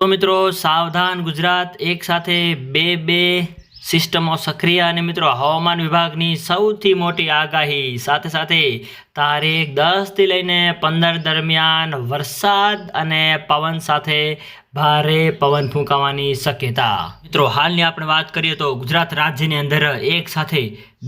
તો મિત્રો, સાવધાન ગુજરાત એક સાથે બે બે સિસ્ટમો સક્રિય અને મિત્રો, હવામાન વિભાગની સૌથી મોટી આગાહી, સાથે સાથે તારીખ દસથી લઈને પંદર દરમિયાન વરસાદ અને પવન સાથે ભારે પવન ફૂંકાવાની શક્યતા. મિત્રો, હાલની આપણે વાત કરીએ તો ગુજરાત રાજ્યની અંદર એક સાથે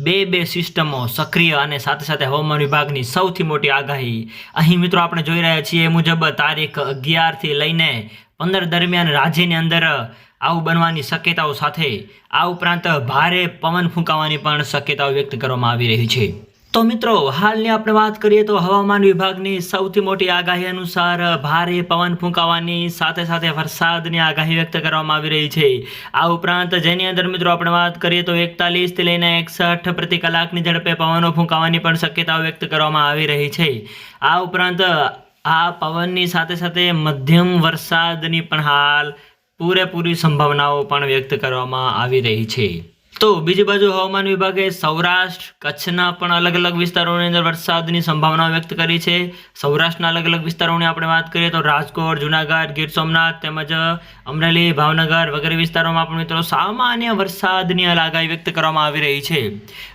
બે બે સિસ્ટમો સક્રિય અને સાથે સાથે હવામાન વિભાગની સૌથી મોટી આગાહી. અહીં મિત્રો, આપણે જોઈ રહ્યા છીએ મુજબ તારીખ અગિયારથી લઈને પંદર દરમિયાન રાજ્યની અંદર આવું બનવાની શક્યતાઓ સાથે, આ ઉપરાંત ભારે પવન ફૂંકાવાની પણ શક્યતાઓ વ્યક્ત કરવામાં આવી રહી છે. તો મિત્રો, હાલની આપણે વાત કરીએ તો હવામાન વિભાગની સૌથી મોટી આગાહી અનુસાર ભારે પવન ફૂંકાવાની સાથે સાથે વરસાદની આગાહી વ્યક્ત કરવામાં આવી રહી છે. આ ઉપરાંત જેની અંદર મિત્રો આપણે વાત કરીએ તો એકતાલીસથી લઈને એકસઠ પ્રતિ કલાકની ઝડપે પવનો ફૂંકાવાની પણ શક્યતાઓ વ્યક્ત કરવામાં આવી રહી છે. આ ઉપરાંત આ પવનની સાથે સાથે મધ્યમ વરસાદની પણ હાલ પૂરેપૂરી સંભાવનાઓ પણ વ્યક્ત કરવામાં આવી રહી છે. તો બીજી બાજુ હવામાન વિભાગે સૌરાષ્ટ્ર, કચ્છના પણ અલગ અલગ વિસ્તારોની અંદર વરસાદની સંભાવના વ્યક્ત કરી છે. સૌરાષ્ટ્રના અલગ અલગ વિસ્તારોની આપણે વાત કરીએ તો રાજકોટ, જુનાગઢ, ગીર સોમનાથ તેમજ અમરેલી, ભાવનગર વગેરે વિસ્તારોમાં પણ મિત્રો સામાન્ય વરસાદની આગાહી વ્યક્ત કરવામાં આવી રહી છે.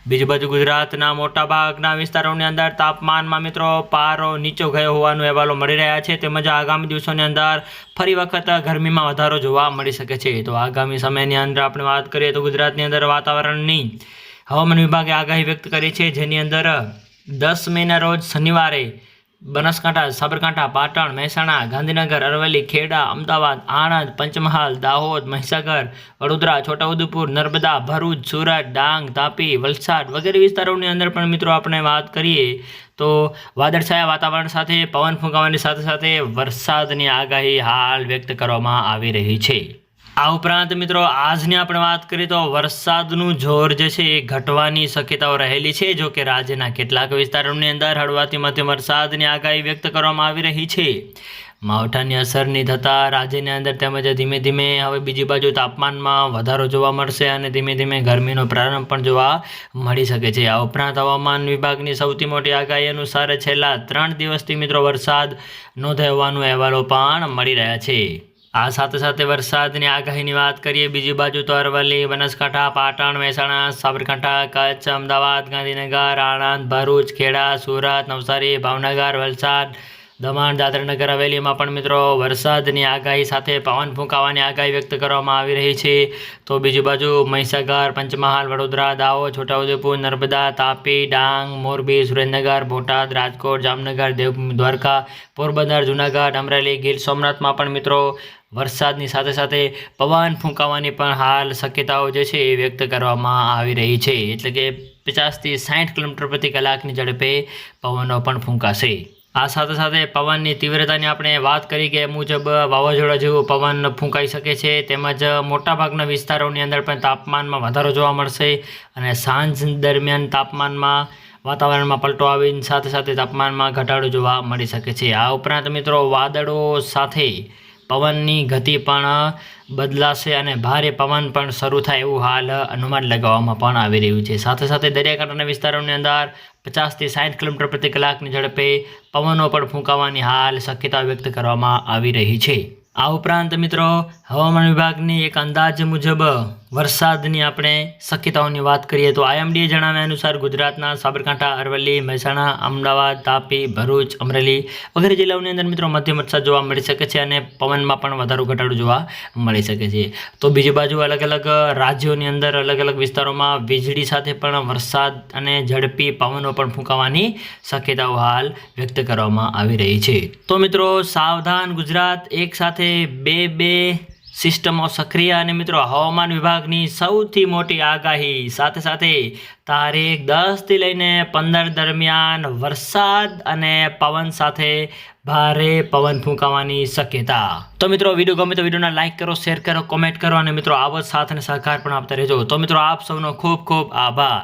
બીજી બાજુ ગુજરાતના મોટાભાગના વિસ્તારોની અંદર તાપમાનમાં મિત્રો પારો નીચો ગયો હોવાનું અહેવાલો મળી રહ્યા છે. તેમજ આગામી દિવસોની અંદર ફરી વખત ગરમીમાં વધારો જોવા મળી શકે છે. તો આગામી સમયની અંદર આપણે વાત કરીએ તો ગુજરાતની અંદર વાતાવરણની. હવામાન વિભાગે આગાહી વ્યક્ત કરી છે, જેની અંદર દસ મેના રોજ શનિવારે બનાસકાંઠા, સાબરકાંઠા, પાટણ, મહેસાણા, ગાંધીનગર, અરવલ્લી, ખેડા, અમદાવાદ, આણંદ, પંચમહાલ, દાહોદ, મહીસાગર, વડોદરા, છોટાઉદેપુર, નર્મદા, ભરૂચ, સુરત, ડાંગ, તાપી, વલસાડ વગેરે વિસ્તારોની અંદર પણ મિત્રો આપણે વાત કરીએ તો વાદળછાયા વાતાવરણ સાથે, પવન ફૂંકાવાની સાથે સાથે વરસાદની આગાહી હાલ વ્યક્ત કરવામાં આવી રહી છે. આ ઉપરાંત મિત્રો, આજની આપણે વાત કરીએ તો વરસાદનું જોર જે છે એ ઘટવાની શક્યતાઓ રહેલી છે, જો કે રાજ્યના કેટલાક વિસ્તારોની અંદર હળવાથી મધ્યમ વરસાદની આગાહી વ્યક્ત કરવામાં આવી રહી છે. માવઠાની અસરની થતાં રાજ્યની અંદર તેમજ ધીમે ધીમે હવે બીજી બાજુ તાપમાનમાં વધારો જોવા મળશે અને ધીમે ધીમે ગરમીનો પ્રારંભ પણ જોવા મળી શકે છે. આ ઉપરાંત હવામાન વિભાગની સૌથી મોટી આગાહી અનુસાર છેલ્લા ત્રણ દિવસથી મિત્રો વરસાદ નોંધાયો હોવાનું અહેવાલો પણ મળી રહ્યા છે. આ સાથે સાથે વરસાદની આગાહીની વાત કરીએ, બીજી બાજુ તો અરવલ્લી, બનાસકાંઠા, પાટણ, મહેસાણા, સાબરકાંઠા, કચ્છ, અમદાવાદ, ગાંધીનગર, આણંદ, ભરૂચ, ખેડા, સુરત, નવસારી, ભાવનગર, વલસાડ, દમણ, દાદરાનગર, હવેલીમાં પણ મિત્રો વરસાદની આગાહી સાથે પવન ફૂંકાવાની આગાહી વ્યક્ત કરવામાં આવી રહી છે. તો બીજી બાજુ મહીસાગર, પંચમહાલ, વડોદરા, દાહોદ, છોટાઉદેપુર, નર્મદા, તાપી, ડાંગ, મોરબી, સુરેન્દ્રનગર, બોટાદ, રાજકોટ, જામનગર, દેવ, દ્વારકા, પોરબંદર, જુનાગઢ, અમરેલી, ગીર સોમનાથમાં પણ મિત્રો વરસાદની સાથે સાથે પવન ફૂંકાવાની પણ હાલ શક્યતાઓ જે છે એ વ્યક્ત કરવામાં આવી રહી છે. એટલે કે પચાસથી સાઠ કિલોમીટર પ્રતિ કલાકની ઝડપે પવનો પણ ફૂંકાશે. આ સાથે સાથે પવનની તીવ્રતાની આપણે વાત કરી કે મુજબ વાવાઝોડા જેવું પવન ફૂંકાઈ શકે છે. તેમજ મોટાભાગના વિસ્તારોની અંદર પણ તાપમાનમાં વધારો જોવા મળશે અને સાંજ દરમિયાન તાપમાનમાં, વાતાવરણમાં પલટો આવીને સાથે સાથે તાપમાનમાં ઘટાડો જોવા મળી શકે છે. આ ઉપરાંત મિત્રો વાદળો સાથે પવનની ગતિ પણ બદલાશે અને ભારે પવન પણ શરૂ થાય એવું હાલ અનુમાન લગાવવામાં પણ આવી રહ્યું છે. સાથે સાથે દરિયાકાંઠાના વિસ્તારોની અંદર પચાસથી સાઠ કિલોમીટર પ્રતિ કલાકની ઝડપે પવનો પણ ફૂંકાવાની હાલ શક્યતા વ્યક્ત કરવામાં આવી રહી છે. આ ઉપરાંત મિત્રો, હવામાન વિભાગની એક અંદાજ મુજબ વરસાદની આપણે શક્યતાઓની વાત કરીએ તો આઈએમડીએ જણાવ્યા અનુસાર ગુજરાતના સાબરકાંઠા, અરવલ્લી, મહેસાણા, અમદાવાદ, તાપી, ભરૂચ, અમરેલી વગેરે જિલ્લાઓની અંદર મિત્રો મધ્યમ વરસાદ જોવા મળી શકે છે અને પવનમાં પણ વધારો ઘટાડો જોવા મળી શકે છે. તો બીજી બાજુ અલગ અલગ રાજ્યોની અંદર અલગ અલગ વિસ્તારોમાં વીજળી સાથે પણ વરસાદ અને ઝડપી પવનો પણ ફૂંકાવાની શક્યતાઓ હાલ વ્યક્ત કરવામાં આવી રહી છે. તો મિત્રો સાવધાન ગુજરાત એક સાથે બે બે સિસ્ટમો સક્રિય અને મિત્રો હવામાન વિભાગની સૌથી મોટી આગાહી. સાથે સાથે તારીખ દસથી લઈને પંદર દરમિયાન વરસાદ અને પવન સાથે ભારે પવન ફૂંકાવાની શક્યતા. તો મિત્રો, વીડિયો ગમે તો વિડીયોને લાઇક કરો, શેર કરો, કોમેન્ટ કરો અને મિત્રો આવો સાથ અને સહકાર પણ આપતા રહેજો. તો મિત્રો, આપ સૌનો ખૂબ ખૂબ આભાર.